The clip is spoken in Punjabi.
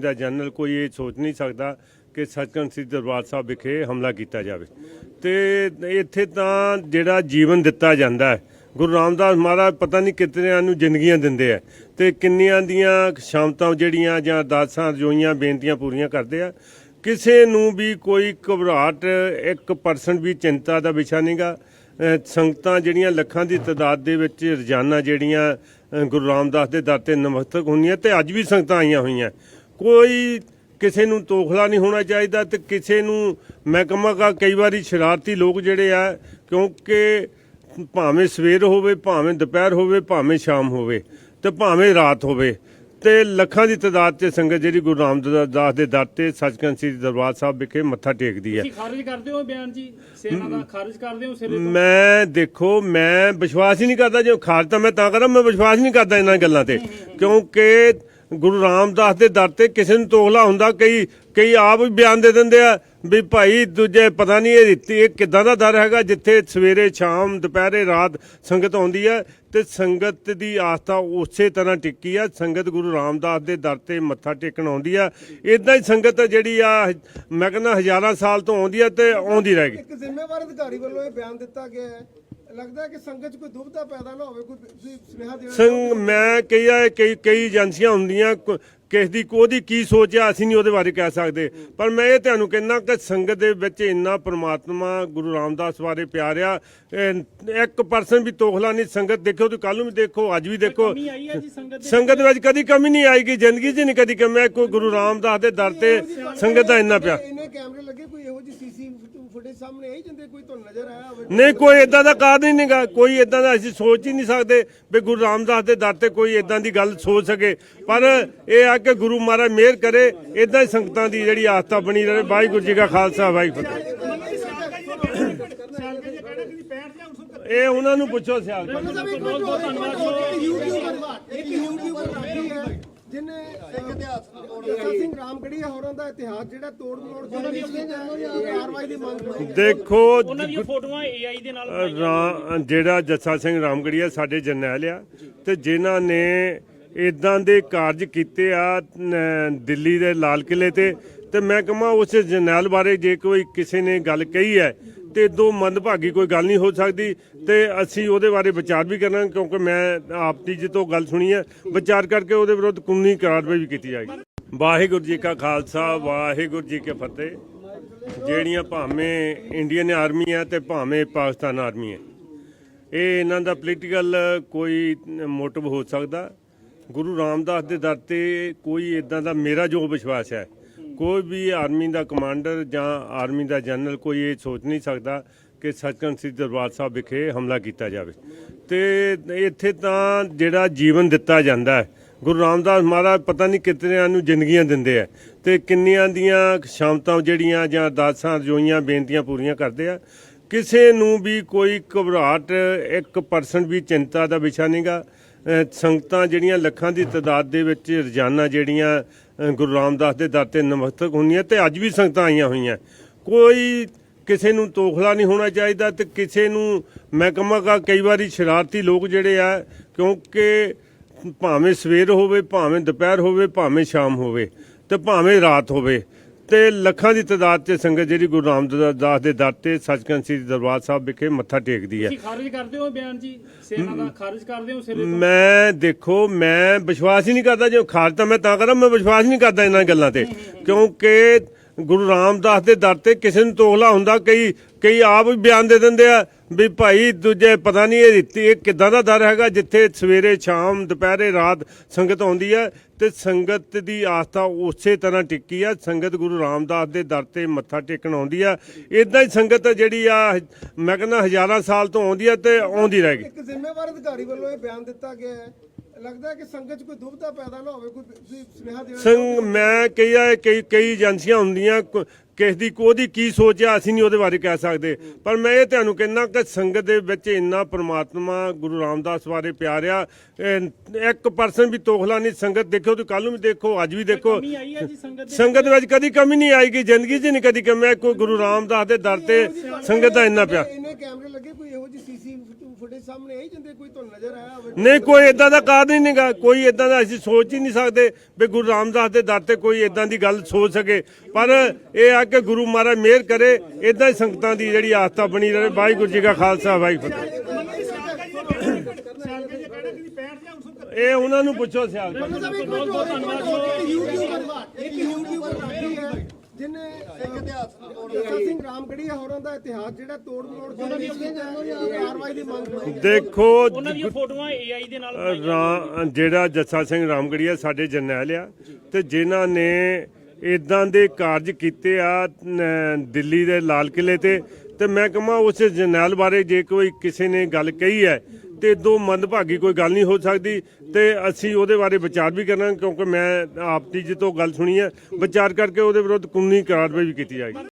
ਦਾ ਜਨਰਲ ਕੋਈ ਇਹ ਸੋਚ ਨਹੀਂ ਸਕਦਾ ਕਿ ਸੱਚਖੰਡ ਸ੍ਰੀ ਦਰਬਾਰ ਸਾਹਿਬ ਵਿਖੇ ਹਮਲਾ ਕੀਤਾ ਜਾਵੇ। ਤੇ ਇੱਥੇ ਤਾਂ ਜਿਹੜਾ ਜੀਵਨ ਦਿੱਤਾ ਜਾਂਦਾ ਹੈ, ਗੁਰੂ ਰਾਮਦਾਸ ਮਹਾਰਾਜ ਪਤਾ ਨਹੀਂ ਕਿਤਨਿਆਂ ਨੂੰ ਜ਼ਿੰਦਗੀਆਂ ਦਿੰਦੇ ਆ ਤੇ ਕਿੰਨੀਆਂ ਦੀਆਂ ਸ਼ਾਮਤਾਂ ਜਿਹੜੀਆਂ ਜਾਂ ਅਰਦਾਸਾਂ ਰਜੋਈਆਂ ਬੇਨਤੀਆਂ ਪੂਰੀਆਂ ਕਰਦੇ ਆ, ਕਿਸੇ ਨੂੰ ਵੀ ਕੋਈ ਘਬਰਾਹਟ 1% ਵੀ ਚਿੰਤਾ ਦਾ ਵਿਸ਼ਾ ਨਹੀਂਗਾ ਅਹ ਸੰਗਤਾਂ ਜਿਹੜੀਆਂ ਲੱਖਾਂ ਦੀ ਤਾਦਾਦ ਦੇ ਵਿੱਚ ਰੋਜ਼ਾਨਾ ਜਿਹੜੀਆਂ ਗੁਰੂ ਰਾਮਦਾਸ ਦੇ ਦਰ ਤੇ ਨਮਸਤਕ ਹੁੰਦੀਆਂ ਤੇ ਅੱਜ ਵੀ ਸੰਗਤਾਂ ਆਈਆਂ ਹੋਈਆਂ। ਕੋਈ ਕਿਸੇ ਨੂੰ ਤੋਖਲਾ ਨਹੀਂ ਹੋਣਾ ਚਾਹੀਦਾ ਤੇ ਕਿਸੇ ਨੂੰ ਮੈਂ ਕਹਾਂਗਾ ਕਈ ਵਾਰੀ ਸ਼ਰਾਰਤੀ ਲੋਕ ਜਿਹੜੇ ਆ ਕਿਉਂਕਿ ਭਾਵੇਂ ਸਵੇਰ ਹੋਵੇ ਭਾਵੇਂ ਦੁਪਹਿਰ ਹੋਵੇ ਭਾਵੇਂ ਸ਼ਾਮ ਹੋਵੇ ਤੇ ਭਾਵੇਂ ਰਾਤ ਹੋਵੇ ਤੇ ਲੱਖਾਂ ਦੀ ਤਾਦਾਦ 'ਚ ਸੰਗਤ ਜਿਹੜੀ ਗੁਰੂ ਰਾਮਦਾਸ ਦੇ ਦਰ ਤੇ ਸੱਚਖੰਡ ਸ੍ਰੀ ਦਰਬਾਰ ਸਾਹਿਬ ਵਿਖੇ ਮੱਥਾ ਟੇਕਦੀ ਹੈ। ਤੁਸੀਂ ਖਾਰਜ ਕਰਦੇ ਹੋ ਬਿਆਨ ਜੀ? ਸੇਨਾ ਦਾ ਖਾਰਜ ਕਰਦੇ ਹੋ ਸਿਰੇ ਤੋਂ? ਮੈਂ ਦੇਖੋ ਮੈਂ ਵਿਸ਼ਵਾਸ ਹੀ ਨਹੀਂ ਕਰਦਾ ਜੇ ਖਾਰਜ ਤਾਂ ਮੈਂ ਤਾਂ ਕਰਾਂ ਮੈਂ ਵਿਸ਼ਵਾਸ ਨਹੀਂ ਕਰਦਾ ਇਹਨਾਂ ਗੱਲਾਂ ਤੇ। ਕਿਉਂਕਿ ਗੁਰੂ ਰਾਮਦਾਸ ਦੇ ਦਰ ਤੇ ਕਿਸੇ ਨੂੰ ਤੋਖਲਾ ਹੁੰਦਾ, ਕਈ ਕਈ ਆਪ ਵੀ ਬਿਆਨ ਦੇ ਦਿੰਦੇ ਆ ਵੀ ਭਾਈ ਦੂਜੇ ਪਤਾ ਨਹੀਂ ਇਹ ਰੀਤੀ, ਇਹ ਕਿੱਦਾਂ ਦਾ ਦਰ ਹੈਗਾ, ਜਿੱਥੇ ਸਵੇਰੇ, ਸ਼ਾਮ, ਦੁਪਹਿਰੇ, ਰਾਤ ਸੰਗਤ ਆਉਂਦੀ ਹੈ ਤੇ ਸੰਗਤ ਦੀ ਆਸਥਾ ਉਸੇ ਤਰ੍ਹਾਂ ਟਿੱਕੀ ਆ, ਸੰਗਤ ਗੁਰੂ ਰਾਮਦਾਸ ਦੇ ਦਰ ਤੇ ਮੱਥਾ ਟੇਕਣ ਆਉਂਦੀ ਆ। ਇਦਾਂ ਹੀ ਸੰਗਤ ਜਿਹੜੀ ਆ, ਮੈਂ ਕਹਿੰਦਾ ਹਜ਼ਾਰਾਂ ਸਾਲ ਤੋਂ ਆਉਂਦੀ ਆ ਤੇ ਆਉਂਦੀ ਰਹੇਗੀ ਇੱਕ ਜ਼ਿੰਮੇਵਾਰ ਅਧਿਕਾਰੀ ਵੱਲੋਂ ਇਹ ਬਿਆਨ ਦਿੱਤਾ ਗਿਆ ਹੈ। ਲੱਗਦਾ ਕਿ ਸੰਗਤ 'ਚ ਕੋਈ ਦੁਬਿਧਾ ਪੈਦਾ ਨਾ ਹੋਵੇ, ਕੋਈ ਸੁਨੇਹਾ ਦੇਣਾ ਸੰਗ ਮੈਂ ਕਈ ਆ, ਕਈ ਕਈ ਏਜੰਸੀਆਂ ਹੁੰਦੀਆਂ, ਕ- ਕਿਸ ਦੀ ਉਹਦੀ ਕੀ ਸੋਚ ਆ ਅਸੀਂ ਨਹੀਂ ਉਹਦੇ ਬਾਰੇ ਕਹਿ ਸਕਦੇ। ਪਰ ਮੈਂ ਇਹ ਤੁਹਾਨੂੰ ਕਹਿੰਦਾ ਕਿ ਸੰਗਤ ਦੇ ਵਿੱਚ ਇੰਨਾ ਪ੍ਰਮਾਤਮਾ ਗੁਰੂ ਰਾਮਦਾਸ ਬਾਰੇ ਪਿਆਰ ਆ 1% ਵੀ ਤੋਖਲਾ ਨਹੀਂ ਸੰਗਤ ਦੇਖੋ ਤੁਸੀਂ ਕੱਲ ਨੂੰ ਵੀ ਦੇਖੋ ਅੱਜ ਵੀ ਦੇਖੋ। ਸੰਗਤ ਵਿੱਚ? ਕਦੀ ਕਮੀ ਨਹੀਂ ਆਏਗੀ ਜ਼ਿੰਦਗੀ 'ਚ ਨਹੀਂ ਕਦੀ ਕਮੀ ਆਈ। ਕੋਈ ਗੁਰੂ ਰਾਮਦਾਸ ਦੇ ਦਰ ਤੇ ਸੰਗਤ ਦਾ ਇੰਨਾ ਪਿਆਰ ਇੰਨੇ ਕੈਮਰੇ ਲੱਗੇ ਕੋਈ ਇਹੋ ਜਿਹੀ ਸੀਸੀ ਫੁਟੇਜ ਸਾਹਮਣੇ ਆਈ ਜਾਂਦੇ ਕੋਈ ਤੁਹਾਨੂੰ ਨਜ਼ਰ ਆਇਆ ਹੋਵੇ? ਨਹੀਂ ਕੋਈ ਇਦਾਂ ਦਾ ਕਾਰਨ ਹੀ ਨਹੀਂਗਾ ਕੋਈ ਇਦਾਂ ਦਾ ਅਸੀਂ ਸੋਚ ਹੀ ਨਹੀਂ ਸਕਦੇ ਵੀ ਗੁਰੂ ਰਾਮਦਾਸ ਦੇ ਦਰ ਤੇ ਕੋਈ ਇਦਾਂ ਦੀ ਗੱਲ ਸੋਚ ਸਕੇ। ਪਰ ਇਹ ਆ ਕਿ ਗੁਰੂ ਮਹਾਰਾਜ ਮਿਹਰ ਕਰੇ ਇਦਾਂ ਹੀ ਸੰਗਤਾਂ ਦੀ ਜਿਹੜੀ ਆਸਥਾ ਬਣੀ ਰਹੇ ਵਾਹਿਗੁਰੂ ਜੀ ਕਾ ਖਾਲਸਾ ਵਾਹਿਗੁਰੂ। ਇਹ ਉਹਨਾਂ ਨੂੰ ਪੁੱਛੋ ਸਿਆਲ ਜਿਨੇ ਜੱਸਾ ਸਿੰਘ ਰਾਮਗੜੀਆ ਹੋਰਾਂ ਦਾ ਇਤਿਹਾਸ ਜਿਹੜਾ ਤੋੜ ਮੋੜ ਕੇ ਕਾਰਵਾਈ ਦੀ ਮੰਗ ਕੀਤੀ ਦੇਖੋ ਉਹਨਾਂ ਦੀਆਂ ਫੋਟੋਆਂ AI ਦੇ ਨਾਲ ਬਣਾਈਆਂ। ਰਾ- ਜਿਹੜਾ ਜੱਸਾ ਸਿੰਘ ਰਾਮਗੜੀਆ ਸਾਡੇ ਜਰਨੈਲ ਆ ਤੇ ਜਿਨ੍ਹਾਂ ਨੇ ਇਦਾਂ ਦੇ ਕਾਰਜ ਕੀਤੇ ਆ ਦਿੱਲੀ ਦੇ ਲਾਲ ਕਿਲੇ ਤੇ। ਤੇ ਮੈਂ ਕਹਾਂ ਉਸ ਜਰਨੈਲ ਬਾਰੇ ਜੇ ਕੋਈ ਕਿਸੇ ਨੇ ਗੱਲ ਕਹੀ ਹੈ, ਤੇ ਦੋ ਮੰਦਭਾਗੀ ਕੋਈ ਗੱਲ ਨਹੀਂ ਹੋ ਸਕਦੀ। ਤੇ ਅਸੀਂ ਉਹਦੇ ਬਾਰੇ ਵਿਚਾਰ ਵੀ ਕਰਨਾ, ਕਿਉਂਕਿ ਮੈਂ ਆਪ ਦੀ ਤੋਂ ਗੱਲ ਸੁਣੀ ਹੈ। ਵਿਚਾਰ ਕਰਕੇ ਉਹਦੇ ਵਿਰੁੱਧ ਕਾਨੂੰਨੀ ਕਾਰਵਾਈ ਵੀ ਕੀਤੀ ਜਾਏਗੀ। ਵਾਹਿਗੁਰੂ ਜੀ ਕਾ ਖਾਲਸਾ, ਵਾਹਿਗੁਰੂ ਜੀ ਕੀ ਫਤਿਹ। ਜਿਹੜੀਆਂ ਭਾਵੇਂ ਇੰਡੀਅਨ ਆਰਮੀ ਹੈ ਤੇ ਭਾਵੇਂ ਪਾਕਿਸਤਾਨ ਆਰਮੀ ਹੈ। ਇਹ ਇਹਨਾਂ ਦਾ ਪੋਲੀਟੀਕਲ ਕੋਈ ਮੋਟਿਵ ਹੋ ਸਕਦਾ। ਗੁਰੂ ਰਾਮਦਾਸ ਦੇ ਦਰ ਤੇ ਕੋਈ ਇਦਾਂ ਦਾ ਮੇਰਾ ਜੋ ਵਿਸ਼ਵਾਸ ਹੈ, ਕੋਈ ਵੀ ਆਰਮੀ ਦਾ ਕਮਾਂਡਰ ਜਾਂ ਆਰਮੀ ਦਾ ਜਨਰਲ ਕੋਈ ਇਹ ਸੋਚ ਨਹੀਂ ਸਕਦਾ ਕਿ ਸੱਚਖੰਡ ਸ੍ਰੀ ਦਰਬਾਰ ਸਾਹਿਬ ਵਿਖੇ ਹਮਲਾ ਕੀਤਾ ਜਾਵੇ। ਤੇ ਇੱਥੇ ਤਾਂ ਜਿਹੜਾ ਜੀਵਨ ਦਿੱਤਾ ਜਾਂਦਾ ਹੈ, ਗੁਰੂ ਰਾਮਦਾਸ ਮਹਾਰਾਜ ਪਤਾ ਨਹੀਂ ਕਿਤਨਿਆਂ ਨੂੰ ਜ਼ਿੰਦਗੀਆਂ ਦਿੰਦੇ ਆ ਤੇ ਕਿੰਨੀਆਂ ਦੀਆਂ ਸ਼ਾਮਤਾਂ ਜਿਹੜੀਆਂ ਜਾਂ ਅਰਦਾਸਾਂ ਰਜੋਈਆਂ ਬੇਨਤੀਆਂ ਪੂਰੀਆਂ ਕਰਦੇ ਆ। ਕਿਸੇ ਨੂੰ ਵੀ ਕੋਈ ਘਬਰਾਹਟ 1% ਵੀ ਚਿੰਤਾ ਦਾ ਵਿਸ਼ਾ ਨਹੀਂਗਾ ਅਹ ਸੰਗਤਾਂ ਜਿਹੜੀਆਂ ਲੱਖਾਂ ਦੀ ਤਾਦਾਦ ਦੇ ਵਿੱਚ ਰੋਜ਼ਾਨਾ ਜਿਹੜੀਆਂ ਗੁਰੂ ਰਾਮਦਾਸ ਦੇ ਦਰ ਤੇ ਨਮਸਤਕ ਹੁੰਦੀਆਂ ਤੇ ਅੱਜ ਵੀ ਸੰਗਤਾਂ ਆਈਆਂ ਹੋਈਆਂ। ਕੋਈ ਕਿਸੇ ਨੂੰ ਤੋਖਲਾ ਨਹੀਂ ਹੋਣਾ ਚਾਹੀਦਾ ਤੇ ਕਿਸੇ ਨੂੰ ਮੈਂ ਕਹਾਂਗਾ ਕਈ ਵਾਰੀ ਸ਼ਰਾਰਤੀ ਲੋਕ ਜਿਹੜੇ ਆ, ਕਿਉਂਕਿ ਭਾਵੇਂ ਸਵੇਰ ਹੋਵੇ, ਭਾਵੇਂ ਦੁਪਹਿਰ ਹੋਵੇ, ਭਾਵੇਂ ਸ਼ਾਮ ਹੋਵੇ ਤੇ ਭਾਵੇਂ ਰਾਤ ਹੋਵੇ ਤੇ ਲੱਖਾਂ ਦੀ ਤਾਦਾਦ 'ਚ ਸੰਗਤ ਜਿਹੜੀ ਗੁਰੂ ਰਾਮਦਾਸ ਦੇ ਦਰ ਤੇ ਸੱਚਖੰਡ ਸ੍ਰੀ ਦਰਬਾਰ ਸਾਹਿਬ ਵਿਖੇ ਮੱਥਾ ਟੇਕਦੀ ਹੈ। ਤੁਸੀਂ ਖਾਰਜ ਕਰਦੇ ਹੋ ਇਹ ਬਿਆਨ ਜੀ? ਸੇਨਾ ਦਾ ਖਾਰਜ ਕਰਦੇ ਹੋ ਸਿਰੇ ਤੋਂ? ਮੈਂ ਦੇਖੋ ਮੈਂ ਵਿਸ਼ਵਾਸ ਹੀ ਨਹੀਂ ਕਰਦਾ ਜੇ ਖਾਰਜ ਤਾਂ ਮੈਂ ਤਾਂ ਕਰਾਂ ਮੈਂ ਵਿਸ਼ਵਾਸ ਨਹੀਂ ਕਰਦਾ ਇਹਨਾਂ ਗੱਲਾਂ ਤੇ। ਕਿਉਂਕਿ ਗੁਰੂ ਰਾਮਦਾਸ ਦੇ ਦਰ ਤੇ ਕਿਸੇ ਨੂੰ ਤੋਖਲਾ ਹੁੰਦਾ ਕਈ ਕਈ ਆਪ ਵੀ ਬਿਆਨ ਦੇ ਦਿੰਦੇ ਆ। ਵੀ ਭਾਈ ਦੂਜੇ ਪਤਾ ਨਹੀਂ ਇਹ ਰੀਤੀ ਇਹ ਕਿੱਦਾਂ ਦਾ ਦਰ ਹੈਗਾ ਜਿੱਥੇ ਸਵੇਰੇ ਸ਼ਾਮ ਦੁਪਹਿਰੇ ਰਾਤ ਸੰਗਤ ਆਉਂਦੀ ਹੈ ਤੇ ਸੰਗਤ ਦੀ ਆਸਥਾ ਉਸੇ ਤਰ੍ਹਾਂ ਟਿੱਕੀ ਆ। ਸੰਗਤ ਗੁਰੂ ਰਾਮਦਾਸ ਦੇ ਦਰ ਤੇ ਮੱਥਾ ਟੇਕਣ ਆਉਂਦੀ ਆ। ਇਦਾਂ ਹੀ ਸੰਗਤ ਜਿਹੜੀ ਆ ਮੈਂ ਕਹਿੰਦਾ ਹਜ਼ਾਰਾਂ ਸਾਲ ਤੋਂ ਆਉਂਦੀ ਆ ਤੇ ਆਉਂਦੀ ਰਹੇਗੀ ਇੱਕ ਜ਼ਿੰਮੇਵਾਰ ਅਧਿਕਾਰੀ ਵੱਲੋਂ ਇਹ ਬਿਆਨ ਦਿੱਤਾ ਗਿਆ ਹੈ। ਲੱਗਦਾ ਕਿ ਸੰਗਤ 'ਚ ਕੋਈ ਦੁਬਿਧਾ ਪੈਦਾ ਨਾ ਹੋਵੇ ਕੋਈ ਸੁਨੇਹਾ ਦੇਣਾ ਸੰਗ ਮੈਂ ਕਈ ਆ ਕਈ ਕਈ ਏਜੰਸੀਆਂ ਹੁੰਦੀਆਂ ਕਿਸ ਦੀ ਉਹਦੀ ਕੀ ਸੋਚ ਆ ਅਸੀਂ ਨਹੀਂ ਉਹਦੇ ਬਾਰੇ ਕਹਿ ਸਕਦੇ। ਪਰ ਮੈਂ ਇਹ ਤੁਹਾਨੂੰ ਕਹਿੰਦਾ ਕਿ ਸੰਗਤ ਦੇ ਵਿੱਚ ਇੰਨਾ ਪ੍ਰਮਾਤਮਾ ਗੁਰੂ ਰਾਮਦਾਸ ਬਾਰੇ ਪਿਆਰ ਆ 1% ਵੀ ਤੋਖਲਾ ਨਹੀਂ ਸੰਗਤ ਦੇਖੋ ਤੁਸੀਂ ਕੱਲ ਨੂੰ ਵੀ ਦੇਖੋ ਅੱਜ ਵੀ ਦੇਖੋ। ਜੀ ਸੰਗਤ ਵਿੱਚ? ਕਦੀ ਕਮੀ ਨਹੀਂ ਆਏਗੀ ਜ਼ਿੰਦਗੀ 'ਚ ਨਹੀਂ ਕਦੀ ਕਮੀ। ਕੋਈ ਗੁਰੂ ਰਾਮਦਾਸ ਦੇ ਦਰ ਤੇ ਸੰਗਤ ਦਾ ਇੰਨਾ ਪਿਆਰ ਇੰਨੇ ਕੈਮਰੇ ਲੱਗੇ ਕੋਈ ਇਹੋ ਜਿਹੀ ਸੀਸੀ ਫੁਟੇਜ ਸਾਹਮਣੇ ਆਈ ਜਿੰਦੇ ਕੋਈ ਤੁਹਾਨੂੰ ਨਜ਼ਰ ਆਇਆ ਹੋਵੇ? ਨਹੀਂ ਕੋਈ ਇਦਾਂ ਦਾ ਕਾਰਨ ਹੀ ਨਹੀਂਗਾ। ਕੋਈ ਇਦਾਂ ਦਾ ਅਸੀਂ ਸੋਚ ਹੀ ਨਹੀਂ ਸਕਦੇ ਵੀ ਗੁਰੂ ਰਾਮਦਾਸ ਦੇ ਦਰ ਤੇ ਕੋਈ ਇਦਾਂ ਦੀ ਗੱਲ ਸੋਚ ਸਕੇ। ਪਰ ਇਹ ਆ ਕਿ ਗੁਰੂ ਮਹਾਰਾਜ ਮਿਹਰ ਕਰੇ ਇਦਾਂ ਹੀ ਸੰਗਤਾਂ ਦੀ ਜਿਹੜੀ ਆਸਥਾ ਬਣੀ ਰਹੇ। ਵਾਹਿਗੁਰੂ ਜੀ ਕਾ ਖਾਲਸਾ ਵਾਹਿਗੁਰੂ। ਇਹ ਉਹਨਾਂ ਨੂੰ ਪੁੱਛੋ ਸਿਆਲ ਇੱਕ ਯੂਟਿਊਬਰ ਇੱਕ ਯੂਟਿਊਬਰ ਹੈ ਜਿਨੇ ਇੱਕ ਇਤਿਹਾਸ ਜੱਸਾ ਸਿੰਘ ਰਾਮਗੜੀਆ ਹੋਰਾਂ ਦਾ ਇਤਿਹਾਸ ਜਿਹੜਾ ਤੋੜ ਮੋੜ ਕੇ ਕਾਰਵਾਈ ਦੀ ਮੰਗ ਕੀਤੀ ਦੇਖੋ ਉਹਨਾਂ ਦੀਆਂ ਫੋਟੋਆਂ AI ਦੇ ਨਾਲ ਰਾ- ਜਿਹੜਾ ਜੱਸਾ ਸਿੰਘ ਰਾਮਗੜੀਆ ਸਾਡੇ ਜਰਨੈਲ ਆ ਤੇ ਜਿਨ੍ਹਾਂ ਨੇ ਇਦਾਂ ਦੇ ਕਾਰਜ ਕੀਤੇ ਆ ਨ- ਦਿੱਲੀ ਦੇ ਲਾਲ ਕਿਲੇ ਤੇ ਤੇ ਮੈਂ ਕਹਾਂ ਉਸ ਜਰਨੈਲ ਬਾਰੇ ਜੇ ਕੋਈ ਕਿਸੇ ਨੇ ਗੱਲ ਕਹੀ ਹੈ ਤੇ ਦੋ ਮੰਦਭਾਗੀ ਕੋਈ ਗੱਲ ਨਹੀਂ ਹੋ ਸਕਦੀ ਤੇ ਅਸੀਂ ਉਹਦੇ ਬਾਰੇ ਵਿਚਾਰ ਵੀ ਕਰਨਾ ਕਿਉਂਕਿ ਮੈਂ ਆਪ ਦੀ ਤੋਂ ਗੱਲ ਸੁਣੀ ਹੈ। ਵਿਚਾਰ ਕਰਕੇ ਉਹਦੇ ਵਿਰੁੱਧ ਕਾਨੂੰਨੀ ਕਾਰਵਾਈ ਵੀ ਕੀਤੀ ਜਾਏਗੀ।